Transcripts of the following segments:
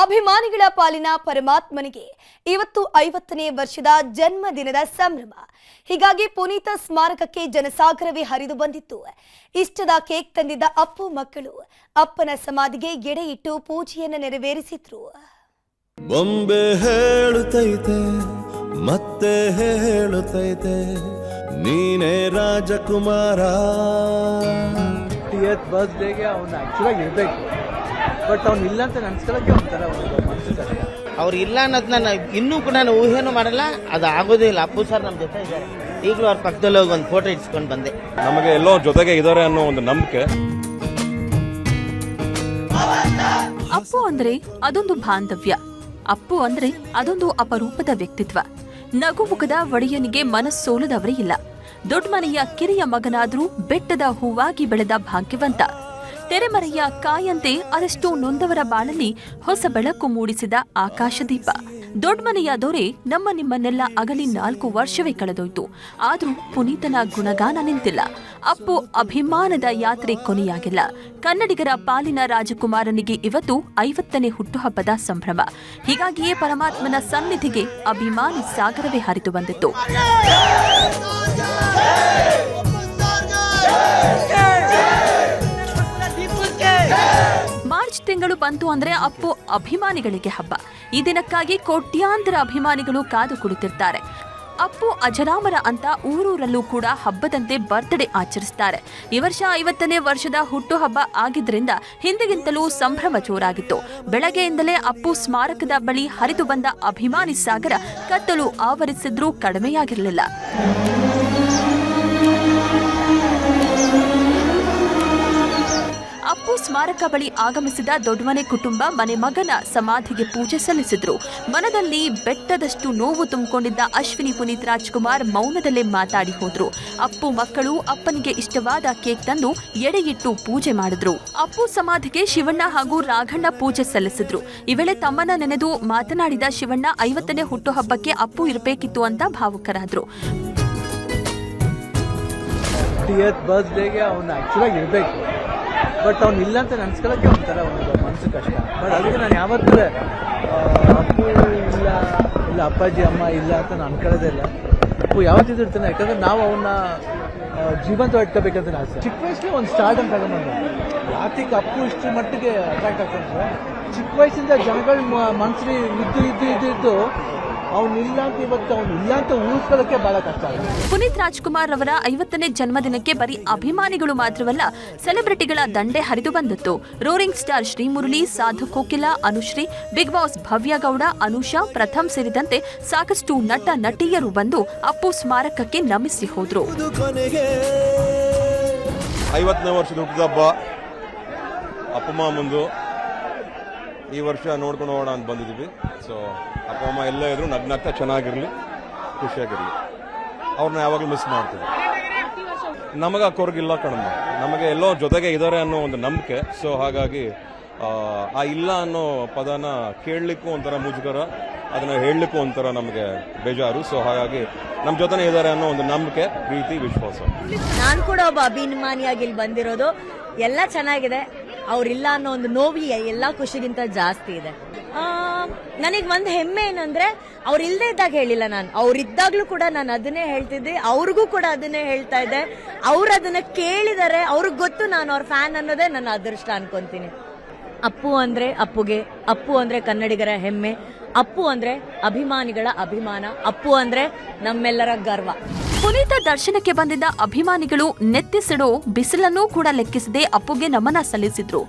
ಅಭಿಮಾನಿಗಳ ಪಾಲಿನ ಪರಮಾತ್ಮನಿಗೆ ಇವತ್ತು ಐವತ್ತನೇ ವರ್ಷದ ಜನ್ಮದಿನದ ಸಂಭ್ರಮ. ಹೀಗಾಗಿ ಪುನೀತ ಸ್ಮಾರಕಕ್ಕೆ ಜನಸಾಗರವೇ ಹರಿದು ಬಂದಿತ್ತು. ಇಷ್ಟದ ಕೇಕ್ ತಂದಿದ್ದ ಅಪ್ಪು ಮಕ್ಕಳು ಅಪ್ಪನ ಸಮಾಧಿಗೆ ಎಡೆ ಇಟ್ಟು ಪೂಜೆಯನ್ನು ನೆರವೇರಿಸಿದ್ರು. ಬೊಂಬೆ ಹೇಳುತ್ತೈತೆ ಮತ್ತೆ ಹೇಳುತ್ತೈತೆ ನೀನೇ ರಾಜಕುಮಾರ. ಅವ್ನು ಇರಬೇಕು. ಬಟ್ ಅವ್ನು ಇಲ್ಲ ಅಂತ ನೆನ್ಸ್ಕೊಳ್ಳೋಕ್ಕೆ ಒಂಥರ ಅವ್ರು ಇಲ್ಲ ಅನ್ನೋದನ್ನ ನಾನು ಇನ್ನೂ ಕೂಡ ನಾನು ಊಹೆನೂ ಮಾಡಲ್ಲ ಅದು ಆಗೋದೇ ಇಲ್ಲ. ಅಪ್ಪು ಸರ್ ನಮ್ಮ ಜೊತೆ ಇದ್ದಾರೆ. ಈಗಲೂ ಅವ್ರ ಪಕ್ಕದಲ್ಲಿ ಹೋಗಿ ಒಂದು ಫೋಟೋ ಇಟ್ಸ್ಕೊಂಡು ಬಂದೆ. ನಮಗೆ ಎಲ್ಲೋ ಜೊತೆಗೆ ಇದ್ದಾರೆ ಅನ್ನೋ ಒಂದು ನಂಬಿಕೆ. ಅಪ್ಪು ಅಂದ್ರೆ ಅದೊಂದು ಬಾಂಧವ್ಯ. ಅಪ್ಪು ಅಂದ್ರೆ ಅದೊಂದು ಅಪರೂಪದ ವ್ಯಕ್ತಿತ್ವ. ನಗು ಮುಖದ ಒಡೆಯನಿಗೆ ಮನಸ್ಸೋಲದವರೇ ಇಲ್ಲ. ದೊಡ್ಡ ಮನೆಯ ಕಿರಿಯ ಮಗನಾದ್ರೂ ಬೆಟ್ಟದ ಹೂವಾಗಿ ಬೆಳೆದ ಭಾಗ್ಯವಂತ. ತೆರೆಮರೆಯ ಕಾಯಂತೆ ಅದೆಷ್ಟೋ ನೊಂದವರ ಬಾಳಲ್ಲಿ ಹೊಸ ಬೆಳಕು ಮೂಡಿಸಿದ ಆಕಾಶದೀಪ. ದೊಡ್ಡಮನೆಯ ದೊರೆ ನಮ್ಮ ನಿಮ್ಮನ್ನೆಲ್ಲ ಅಗಲಿ ನಾಲ್ಕು ವರ್ಷವೇ ಕಳೆದೋಯ್ತು. ಆದ್ರೂ ಪುನೀತನ ಗುಣಗಾನ ನಿಂತಿಲ್ಲ. ಅಪ್ಪು ಅಭಿಮಾನದ ಯಾತ್ರೆ ಕೊನೆಯಾಗಿಲ್ಲ. ಕನ್ನಡಿಗರ ಪಾಲಿನ ರಾಜಕುಮಾರನಿಗೆ ಇವತ್ತು ಐವತ್ತನೇ ಹುಟ್ಟುಹಬ್ಬದ ಸಂಭ್ರಮ. ಹೀಗಾಗಿಯೇ ಪರಮಾತ್ಮನ ಸನ್ನಿಧಿಗೆ ಅಭಿಮಾನಿ ಸಾಗರವೇ ಹರಿದು ಬಂದಿತ್ತು. ಬಂತು ಅಂದ್ರೆ ಅಪ್ಪು ಅಭಿಮಾನಿಗಳಿಗೆ ಹಬ್ಬ. ಈ ದಿನಕ್ಕಾಗಿ ಕೋಟ್ಯಾಂತರ ಅಭಿಮಾನಿಗಳು ಕಾದು ಕುಳಿತಿರ್ತಾರೆ. ಅಪ್ಪು ಅಜರಾಮರ ಅಂತ ಊರೂರಲ್ಲೂ ಕೂಡ ಹಬ್ಬದಂತೆ ಬರ್ತ್ಡೇ ಆಚರಿಸ್ತಾರೆ. ಈ ವರ್ಷ ಐವತ್ತನೇ ವರ್ಷದ ಹುಟ್ಟುಹಬ್ಬ ಆಗಿದ್ದರಿಂದ ಹಿಂದಿಗಿಂತಲೂ ಸಂಭ್ರಮ ಜೋರಾಗಿತ್ತು. ಬೆಳಗ್ಗೆಯಿಂದಲೇ ಅಪ್ಪು ಸ್ಮಾರಕದ ಬಳಿ ಹರಿದು ಬಂದ ಅಭಿಮಾನಿ ಸಾಗರ ಕತ್ತಲು ಆವರಿಸಿದ್ರೂ ಕಡಿಮೆಯಾಗಿರಲಿಲ್ಲ. ಸ್ಮಾರಕ ಬಳಿ ಆಗಮಿಸಿದ ದೊಡ್ಡಮನೆ ಕುಟುಂಬ ಮನೆ ಮಗನ ಸಮಾಧಿಗೆ ಪೂಜೆ ಸಲ್ಲಿಸಿದ್ರು. ಮನದಲ್ಲಿ ಬೆಟ್ಟದಷ್ಟು ನೋವು ತುಂಬಿಕೊಂಡಿದ್ದ ಅಶ್ವಿನಿ ಪುನೀತ್ ರಾಜ್ಕುಮಾರ್ ಮೌನದಲ್ಲೇ ಮಾತಾಡಿ ಹೋದ್ರು. ಅಪ್ಪು ಮಕ್ಕಳು ಅಪ್ಪನಿಗೆ ಇಷ್ಟವಾದ ಕೇಕ್ ತಂದು ಎಡೆಯಿಟ್ಟು ಪೂಜೆ ಮಾಡಿದ್ರು. ಅಪ್ಪು ಸಮಾಧಿಗೆ ಶಿವಣ್ಣ ಹಾಗೂ ರಾಘಣ್ಣ ಪೂಜೆ ಸಲ್ಲಿಸಿದ್ರು. ಈ ವೇಳೆ ತಮ್ಮನ ನೆನೆದು ಮಾತನಾಡಿದ ಶಿವಣ್ಣ, ಐವತ್ತನೇ ಹುಟ್ಟುಹಬ್ಬಕ್ಕೆ ಅಪ್ಪು ಇರಬೇಕಿತ್ತು ಅಂತ ಭಾವುಕರಾದ್ರು. ಬರ್ತ್ಡೇಗೆ ಅವನು ಆ್ಯಕ್ಚುಲಾಗಿ ಇರಬೇಕು. ಬಟ್ ಅವ್ನು ಇಲ್ಲ ಅಂತ ನೆನ್ಸ್ಕೊಳ್ಳೋಕ್ಕೆ ಒಂಥರ ಒಂದು ಮನಸ್ಸು ಕಷ್ಟ. ಬಟ್ ಅದಕ್ಕೆ ನಾನು ಯಾವತ್ತೂ ಅಪ್ಪು ಇಲ್ಲ ಇಲ್ಲ, ಅಪ್ಪಾಜಿ, ಅಮ್ಮ ಇಲ್ಲ ಅಂತ ನಾನು ಅನ್ಕೊಳ್ಳೋದೇ ಇಲ್ಲ. ಅಪ್ಪು ಯಾವತ್ತಿದ್ರು ಇರ್ತಾನೆ, ಯಾಕಂದ್ರೆ ನಾವು ಅವನ್ನ ಜೀವಂತ ಇಟ್ಕೋಬೇಕಂತ ಆಸೆ. ಚಿಕ್ಕ ವಯಸ್ಸಿನ ಒಂದು ಸ್ಟಾರ್ಟ್ ಅಂತ ತಗೊಂಡ್ಬಂದ ಯಾತಿಗೆ ಅಪ್ಪು ಇಷ್ಟು ಮಟ್ಟಿಗೆ ಅಟ್ರಾಕ್ಟ್ ಆಗ್ತಂದ್ರೆ ಚಿಕ್ಕ ವಯಸ್ಸಿಂದ ಜನಗಳ ಮನಸ್ಸಲ್ಲಿ ಇದ್ದು ಇದ್ದು ಇದ್ದು ಇದ್ದು ಅವ್ನಿಲ್ಲ ಅಂತ ಇವತ್ತು ಅವ್ನು ಇಲ್ಲ ಅಂತ ಊಹಿಸ್ಕೊಳ್ಳೋಕ್ಕೆ ಭಾಳ ಕಷ್ಟ ಆಗುತ್ತೆ. ಪುನೀತ್ ರಾಜ್ಕುಮಾರ್ ಅವರ ಐವತ್ತನೇ ಜನ್ಮದಿನಕ್ಕೆ ಬರೀ ಅಭಿಮಾನಿಗಳು ಮಾತ್ರವಲ್ಲ ಸೆಲೆಬ್ರಿಟಿಗಳ ದಂಡೆ ಹರಿದು ಬಂದಿತ್ತು. Roaring star Srimurali Sadhu Kokila Anushree Bigg Boss Bhavya Gowda Anusha Pratham ಸೇರಿದಂತೆ ಸಾಕಷ್ಟು ನಟ ನಟಿಯರು ಬಂದು ಅಪ್ಪು ಸ್ಮಾರಕಕ್ಕೆ ನಮಿಸಿ ಹೋದ್ರು. ಐವತ್ತನೇ ವರ್ಷದ ಹುಟ್ಟಿದಬ್ಬ ಅಪ್ಪಮ್ಮ ಮುಂದು ಈ ವರ್ಷ ನೋಡ್ಕೊಂಡು ಹೋಗೋಣ ಅಂತ ಬಂದಿದ್ದೀವಿ. ಸೊ ಅಪ್ಪ, ಅಮ್ಮ ಎಲ್ಲ ಇದ್ರು. ನಗ್ನಾಗ್ತಾ ಚೆನ್ನಾಗಿರಲಿ, ಖುಷಿಯಾಗಿರಲಿ. ಅವ್ರನ್ನ ಯಾವಾಗಲೂ ಮಿಸ್ ಮಾಡ್ತೀವಿ. ನಮಗೆ ಆ ಕೊರಗಿಲ್ಲ ನಮಗೆ ಎಲ್ಲೋ ಜೊತೆಗೆ ಇದ್ದಾರೆ ಅನ್ನೋ ಒಂದು ನಂಬಿಕೆ. ಸೊ ಹಾಗಾಗಿ, ಆ ಇಲ್ಲ ಅನ್ನೋ ಪದನ ಕೇಳಲಿಕ್ಕೂ ಒಂಥರ ಮುಜುಗರ, ಅದನ್ನ ಹೇಳಲಿಕ್ಕೂ ಒಂಥರ ನಮಗೆ ಬೇಜಾರು. ಸೊ ಹಾಗಾಗಿ ನಮ್ಮ ಜೊತೆನೇ ಇದ್ದಾರೆ ಅನ್ನೋ ಒಂದು ನಂಬಿಕೆ, ಪ್ರೀತಿ, ವಿಶ್ವಾಸ. ನಾನು ಕೂಡ ಒಬ್ಬ ಅಭಿಮಾನಿಯಾಗಿ ಇಲ್ಲಿ ಬಂದಿರೋದು. ಎಲ್ಲ ಚೆನ್ನಾಗಿದೆ. ಅವ್ರಿಲ್ಲ ಅನ್ನೋ ಒಂದು ನೋವಿ ಎಲ್ಲ ಖುಷಿಗಿಂತ ಜಾಸ್ತಿ ಇದೆ. ನನಗೆ ಒಂದು ಹೆಮ್ಮೆ ಏನಂದ್ರೆ ಅವ್ರು ಇದ್ದಾಗ ಹೇಳಿಲ್ಲ ನಾನು. ಅವ್ರಿದ್ದಾಗ್ಲೂ ಕೂಡ ನಾನು ಅದನ್ನೇ ಹೇಳ್ತಿದ್ದೆ. ಅವ್ರಿಗೂ ಕೂಡ ಅದನ್ನೇ ಹೇಳ್ತಾ ಇದ್ದೆ. ಅವ್ರು ಅದನ್ನ ಕೇಳಿದರೆ ಅವ್ರಿಗೆ ಗೊತ್ತು ನಾನು ಅವ್ರ ಫ್ಯಾನ್ ಅನ್ನೋದೇ ನನ್ನ ಅದೃಷ್ಟ ಅನ್ಕೊಂತೀನಿ. ಅಪ್ಪು ಅಂದ್ರೆ ಅಪ್ಪುಗೆ, ಅಪ್ಪು ಅಂದ್ರೆ ಕನ್ನಡಿಗರ ಹೆಮ್ಮೆ, ಅಪ್ಪು ಅಂದ್ರೆ ಅಭಿಮಾನಿಗಳ ಅಭಿಮಾನ, ಅಪ್ಪು ಅಂದ್ರೆ ನಮ್ಮೆಲ್ಲರ ಗರ್ವ. ಪುನೀತ ದರ್ಶನಕ್ಕೆ ಬಂದಿದ್ದ ಅಭಿಮಾನಿಗಳು ನೆತ್ತಿಸಿಡೋ ಬಿಸಿಲನ್ನೂ ಕೂಡ ಲೆಕ್ಕಿಸದೆ ಅಪ್ಪುಗೆ ನಮನ ಸಲ್ಲಿಸಿದ್ರು.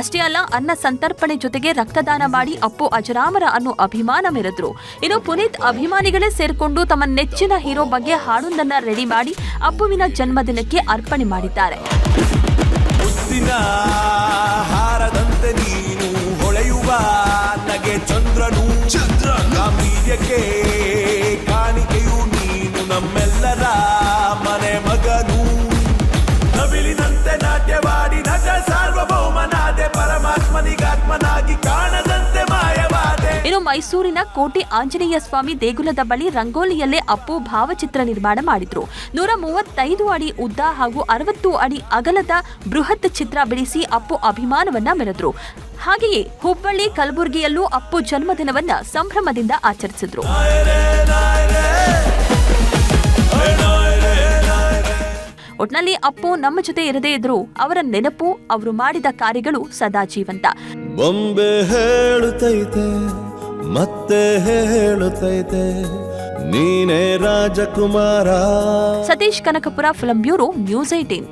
ಅಷ್ಟೇ ಅಲ್ಲ ಅನ್ನ ಸಂತರ್ಪಣೆ ಜೊತೆಗೆ ರಕ್ತದಾನ ಮಾಡಿ ಅಪ್ಪು ಅಜರಾಮರ ಅನ್ನೋ ಅಭಿಮಾನ ಮೆರೆದ್ರು. ಇನ್ನು ಪುನೀತ್ ಅಭಿಮಾನಿಗಳೇ ಸೇರಿಕೊಂಡು ತಮ್ಮ ನೆಚ್ಚಿನ ಹೀರೋ ಬಗ್ಗೆ ಹಾಡೊಂದನ್ನ ರೆಡಿ ಮಾಡಿ ಅಪ್ಪುವಿನ ಜನ್ಮದಿನಕ್ಕೆ ಅರ್ಪಣೆ ಮಾಡಿದ್ದಾರೆ. ಚಂದ್ರನು. ಚಂದ್ರ ಮನೆ ಮಗನು. ನವಿಲಿನಂತೆ ನಾಟ್ಯವಾಡಿ ನಟ ಸಾರ್ವಭೌಮನಾದೆ ಪರಮಾತ್ಮನಿಗಾತ್ಮನಾಗಿ ಕಾಣದಂತೆ ಮಾಯವಾದೆ. ಇನ್ನು ಮೈಸೂರಿನ ಕೋಟೆ ಆಂಜನೇಯ ಸ್ವಾಮಿ ದೇಗುಲದ ಬಳಿ ರಂಗೋಲಿಯಲ್ಲೇ ಅಪ್ಪು ಭಾವಚಿತ್ರ ನಿರ್ಮಾಣ ಮಾಡಿದ್ರು. ನೂರ ಮೂವತ್ತೈದು ಅಡಿ ಉದ್ದ ಹಾಗೂ ಅರವತ್ತು ಅಡಿ ಅಗಲದ ಬೃಹತ್ ಚಿತ್ರ ಬಿಡಿಸಿ ಅಪ್ಪು ಅಭಿಮಾನವನ್ನ ಮೆರೆದ್ರು. ಹಾಗೆಯೇ ಹುಬ್ಬಳ್ಳಿ ಕಲಬುರಗಿಯಲ್ಲೂ ಅಪ್ಪು ಜನ್ಮದಿನವನ್ನ ಸಂಭ್ರಮದಿಂದ ಆಚರಿಸಿದ್ರು. ಒಟ್ನಲ್ಲಿ ಅಪ್ಪು ನಮ್ಮ ಜೊತೆ ಇರದೇ ಇದ್ರು ಅವರ ನೆನಪು ಅವರು ಮಾಡಿದ ಕಾರ್ಯಗಳು ಸದಾ ಜೀವಂತ. ಬೊಂಬೆ ಹೇಳುತ್ತೈತೆ ಮತ್ತೆ ಹೇಳುತ್ತೈತೆ ನೀನೇ ರಾಜಕುಮಾರ. Satish Kanakapura film bureau news eighteen